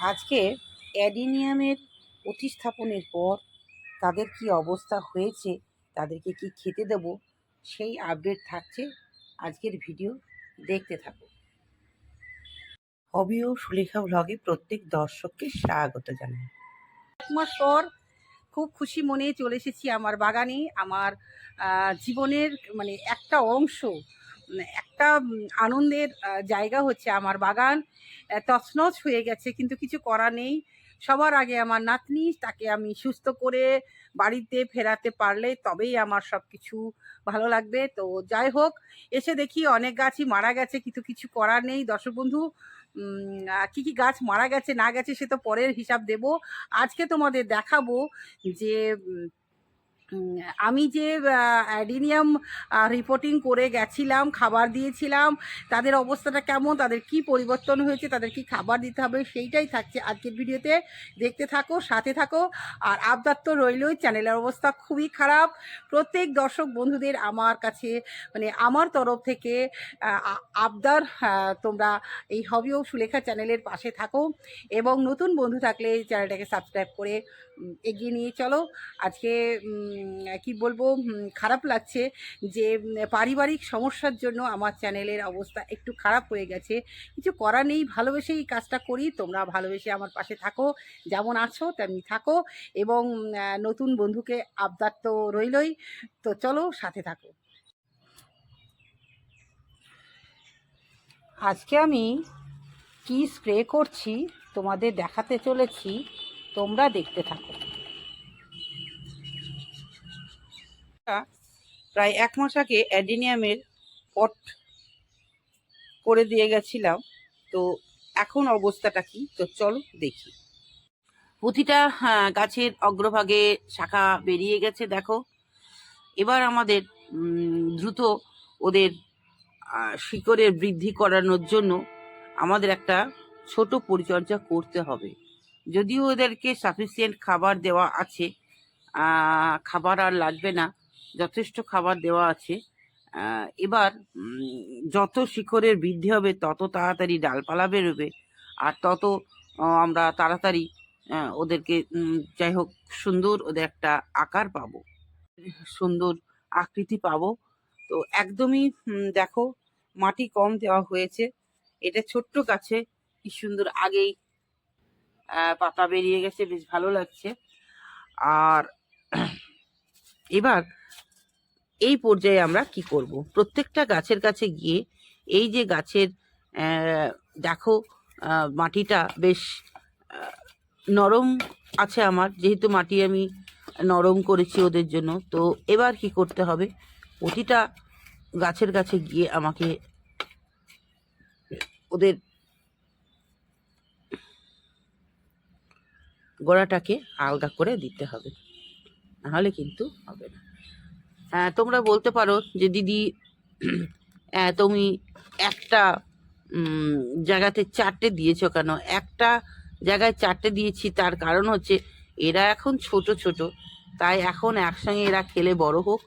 আজকে অ্যাডিনিয়ামের প্রতিস্থাপনের পর তাদের কি অবস্থা হয়েছে, তাদেরকে কি খেতে দেব, সেই আপডেট থাকছে আজকের ভিডিও দেখতে থাকো। হবি ও সুলেখা ভ্লগে প্রত্যেক দর্শককে স্বাগত জানাই। এক মাস পর খুব খুশি মনে চলে এসেছি আমার বাগানে। আমার জীবনের মানে একটা অংশ একটা আনন্দের জায়গা হচ্ছে আমার বাগান। তছনছ হয়ে গেছে, কিন্তু কিছু করা নেই। সবার আগে আমার নাতনি, তাকে আমি সুস্থ করে বাড়িতে ফেরাতে পারলে তবেই আমার সব কিছু ভালো লাগবে। তো যাই হোক, এসে দেখি অনেক গাছই মারা গেছে, কিন্তু কিছু করার নেই। দর্শক বন্ধু কি কি গাছ মারা গেছে, না গেছে, সে তো পরের হিসাব দেব। আজকে তোমাদের দেখাবো যে আমি যে অ্যাডিনিয়াম রিপোর্টিং করে গেছিলাম, খাবার দিয়েছিলাম, তাদের অবস্থাটা কেমন, তাদের কি পরিবর্তন হয়েছে, তাদের কি খাবার দিতে হবে, সেইটাই থাকছে আজকের ভিডিওতে। দেখতে থাকো, সাথে থাকো, আর আবদার তো রইলই, চ্যানেলের অবস্থা খুবই খারাপ। প্রত্যেক দর্শক বন্ধুদের আমার কাছে মানে আমার তরফ থেকে আবদার তোমরা এই হবি ও সুলেখা চ্যানেলের পাশে থাকো, এবং নতুন বন্ধু থাকলে চ্যানেলটাকে সাবস্ক্রাইব করে এগিয়ে নিয়ে চলো। আজকে কি বলব খারাপ লাগছে যে পারিবারিক সমস্যার জন্য আমার চ্যানেলের অবস্থা একটু খারাপ হয়ে গেছে। কিছু করার নেই, ভালোবেসেই কাজটা করি। তোমরা ভালোবেসে আমার পাশে থাকো, যেমন আছো তেমনি থাকো এবং নতুন বন্ধুকে আবদার তো রইলই। তো চলো, সাথে থাকো। আজকে আমি কি স্প্রে করছি তোমাদের দেখাতে চলেছি, তোমরা দেখতে থাকো। প্রায় এক মাস আগে অ্যাডিনিয়ামের পট করে দিয়ে গেছিলাম। তো এখন অবস্থাটা কি? তো চলো দেখি। প্রতিটা হ্যাঁ, গাছের অগ্রভাগে শাখা বেরিয়ে গেছে দেখো। এবার আমাদের দ্রুত ওদের শিকড়ের বৃদ্ধি করানোর জন্য আমাদের একটা ছোট পরিচর্যা করতে হবে। যদিও ওদেরকে সাফিসিয়েন্ট খাবার দেওয়া আছে খাবার আর লাগবে না। যথেষ্ট খাবার দেওয়া আছে। এবার যত শিখরের বৃদ্ধি হবে, তত তাড়াতাড়ি ডালপালা বেরোবে। আর তত আমরা তাড়াতাড়ি ওদেরকে যাই হোক, সুন্দর ওদের একটা আকার পাবো। সুন্দর আকৃতি পাবো। তো একদমই দেখো, মাটি কম দেওয়া হয়েছে। এটা ছোট্ট গাছে, কি সুন্দর আগেই পাতা বেরিয়ে গেছে, বেশ ভালো লাগছে। আর, এবার এই পর্যায়ে আমরা কি করব? প্রত্যেকটা গাছের কাছে গিয়ে এই যে গাছের দেখো মাটিটা বেশ নরম আছে আমার। যেহেতু মাটি আমি নরম করেছি ওদের জন্য, তো এবার কি করতে হবে? প্রতিটা গাছের কাছে গিয়ে আমাকে ওদের গোড়াটাকে আলগা করে দিতে হবে। নাহলে কিন্তু হবে না। তোমরা বলতে পারো যে দিদি তুমি একটা জায়গাতে চারটে দিয়েছ কেন? একটা জায়গায় চারটে দিয়েছি, তার কারণ হচ্ছে এরা এখন ছোট ছোট, তাই এখন একসঙ্গে এরা খেলে বড় হোক।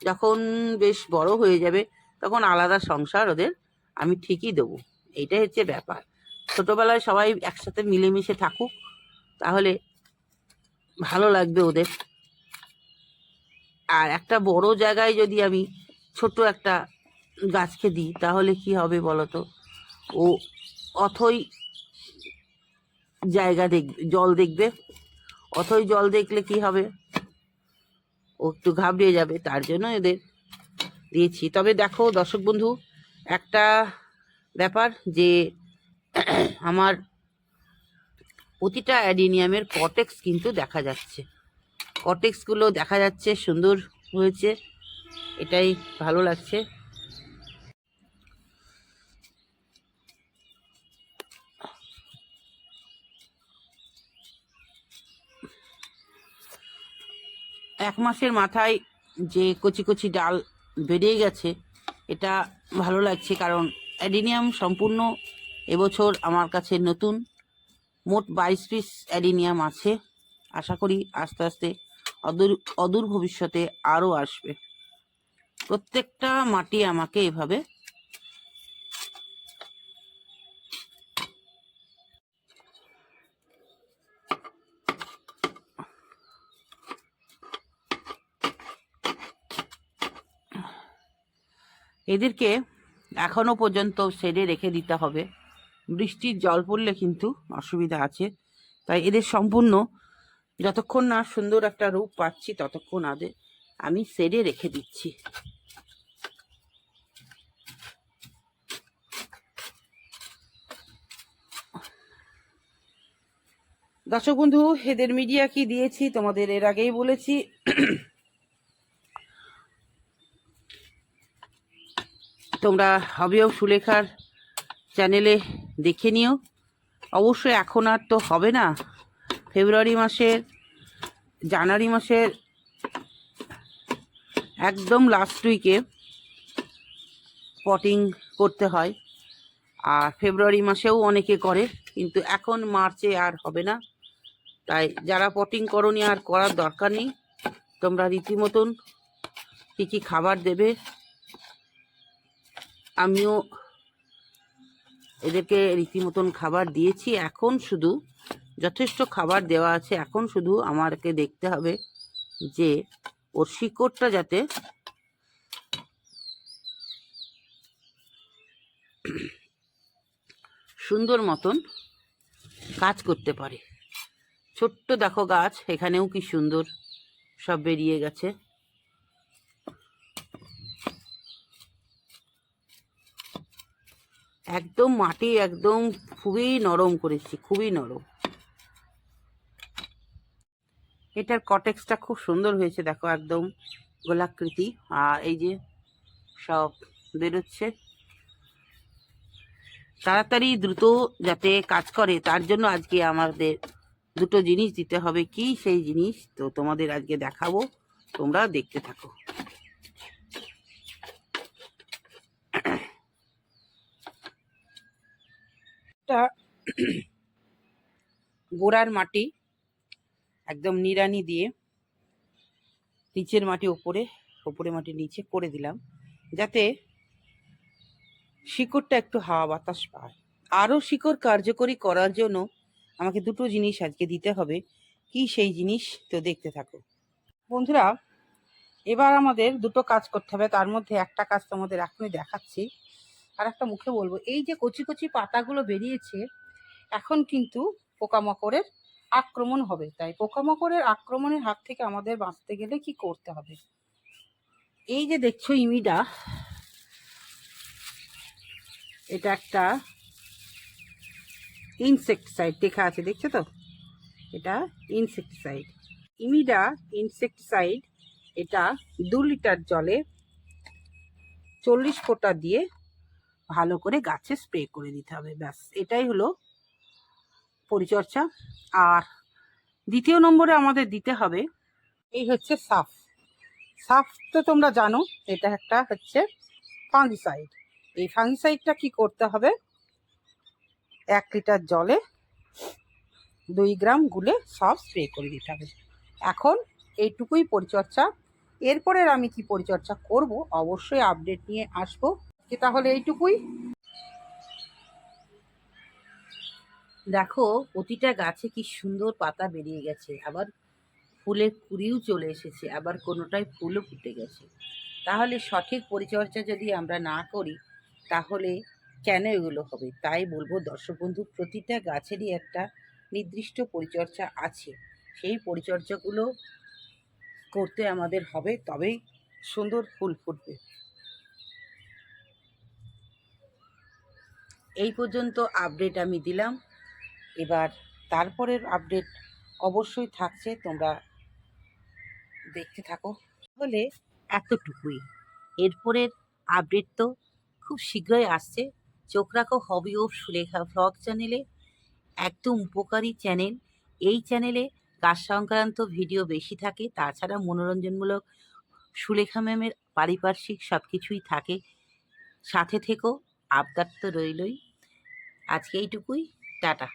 যখন বেশ বড় হয়ে যাবে, তখন আলাদা সংসার ওদের আমি ঠিকই দেবো। এইটাই হচ্ছে ব্যাপার। ছোটবেলায় সবাই একসাথে মিলেমিশে থাকুক, তাহলে ভালো লাগবে ওদের। আর একটা বড় জায়গায় যদি আমি ছোট একটা গাছকে দিই, তাহলে কি হবে বলতো? ও অথই জায়গা দেখবে জল দেখবে। অথই জল দেখলে কি হবে? ও একটু ঘাবড়ে যাবে, তার জন্য এদের দিয়েছি। তবে দেখো দর্শক বন্ধু, একটা ব্যাপার যে আমার প্রতিটা অ্যাডিনিয়ামের কটেক্স কিন্তু দেখা যাচ্ছে। কটেক্সগুলো দেখা যাচ্ছে, সুন্দর হয়েছে। এটাই ভালো লাগছে। এক মাসের মাথায় যে কচি কচি ডাল বেরিয়ে গেছে, এটা ভালো লাগছে কারণ অ্যাডিনিয়াম সম্পূর্ণ এবছর আমার কাছে নতুন। মোট বাইশ পিস অ্যাডিনিয়াম আছে। আশা করি আস্তে আস্তে অদূর অদূর ভবিষ্যতে আরও আসবে। প্রত্যেকটা মাটি আমাকে এভাবে এদেরকে এখনও পর্যন্ত সেরে রেখে দিতে হবে। বৃষ্টির জল পড়লে কিন্তু অসুবিধা আছে। তাই এদের সম্পূর্ণ যতক্ষণ না সুন্দর একটা রূপ পাচ্ছি, ততক্ষণ আদে আমি সেরে রেখে দিচ্ছি। দর্শক বন্ধু এদের মিডিয়া কি দিয়েছি তোমাদের এর আগেই বলেছি। তোমরা হবেও সুলেখার চ্যানেলে দেখে নিও। অবশ্যই এখন আর তো হবে না। ফেব্রুয়ারি মাসের, জানুয়ারি মাসের একদম লাস্ট উইকে পটিং করতে হয়। আর ফেব্রুয়ারি মাসেও অনেকে করে, কিন্তু এখন মার্চে আর হবে না। তাই যারা পটিং করনি আর করার দরকার নেই, তোমরা রীতিমতন কী কী খাবার দেবে, আমিও এদেরকে রীতিমতন খাবার দিয়েছি। এখন শুধু যথেষ্ট খাবার দেওয়া আছে। এখন শুধু আমাকে দেখতে হবে যে ওর শিকড়টা যাতে সুন্দর মতন কাজ করতে পারে। ছোট্ট দেখো গাছ, এখানেও কি সুন্দর সব বেরিয়ে গেছে। একদম মাটি একদম খুবই নরম করেছি, খুবই নরম। এটার কটেক্সটা খুব সুন্দর হয়েছে, দেখো একদম গোলাকৃতি। আর এই যে সব বেরোচ্ছে। তাড়াতাড়ি দ্রুত যাতে কাজ করে, তার জন্য আজকে আমাদের দুটো জিনিস দিতে হবে। কি সেই জিনিস? তো তোমাদের আজকে দেখাবো, তোমরা দেখতে থাকো। গোড়ার মাটি একদম নিড়ানি দিয়ে নিচের মাটি ওপরে ওপরে মাটি নিচে করে দিলাম, যাতে শিকড়টা একটু হাওয়া বাতাস পায়। আরও শিকড় কার্যকরী করার জন্য আমাকে দুটো জিনিস আজকে দিতে হবে। কি সেই জিনিস? তো দেখতে থাকো। বন্ধুরা, এবার আমাদের দুটো কাজ করতে হবে। তার মধ্যে একটা কাজ তোমাদের এখনই দেখাচ্ছি। আর একটা মুখে বলব, এই যে কচি কচি পাতাগুলো বেরিয়েছে, এখন কিন্তু পোকামাকড়ের আক্রমণ হবে, তাই পোকামাকড়ের আক্রমণের হাত থেকে আমাদের বাঁচতে গেলে কি করতে হবে? এই যে দেখছ ইমিডা, এটা একটা ইনসেক্টিসাইড লেখা আছে, দেখছ তো? এটা ইনসেক্টিসাইড ইমিডা ইনসেক্টিসাইড এটা দু লিটার জলে চল্লিশ ফোঁটা দিয়ে ভালো করে গাছে স্প্রে করে দিতে হবে, ব্যাস। এটাই হলো পরিচর্যা। আর দ্বিতীয় নম্বরে আমাদের দিতে হবে, এই হচ্ছে সাফ। সাফ তো তোমরা জানো, এটা একটা হচ্ছে ফাঙ্গিসাইড এই ফাঙ্গিসাইডটা কি করতে হবে? এক লিটার জলে দুই গ্রাম গুলে সব স্প্রে করে দিতে হবে। এখন এইটুকুই পরিচর্যা। এরপরের আমি কি পরিচর্যা করব, অবশ্যই আপডেট নিয়ে আসব। তাহলে এইটুকুই। দেখো, প্রতিটা গাছে কি সুন্দর পাতা বেরিয়ে গেছে। আবার ফুলের কুড়িও চলে এসেছে, আবার কোনোটায় ফুলও ফুটে গেছে। তাহলে সঠিক পরিচর্যা যদি আমরা না করি, তাহলে কেন এগুলো হবে? তাই বলব, দর্শক বন্ধু, প্রতিটা গাছেরই একটা নির্দিষ্ট পরিচর্যা আছে। সেই পরিচর্যাগুলো করতে আমাদের হবে তবেই সুন্দর ফুল ফুটবে। এই পর্যন্ত আপডেট আমি দিলাম। এবার তারপরের আপডেট অবশ্যই থাকছে, তোমরা দেখতে থাকো। বলে এতটুকুই। এরপরের আপডেট তো খুব শীঘ্রই আসছে। চোখ রাখো হবি ও সুলেখা ভ্লগ চ্যানেলে একদম উপকারী চ্যানেল এই চ্যানেলে কাজ সংক্রান্ত ভিডিও বেশি থাকে, তাছাড়া মনোরঞ্জনমূলক সুলেখা ম্যামের পারিপার্শ্বিক সব কিছুই থাকে। সাথে থেকো, আবদার তো রইলই। আজকে এইটুকুই, টাটা।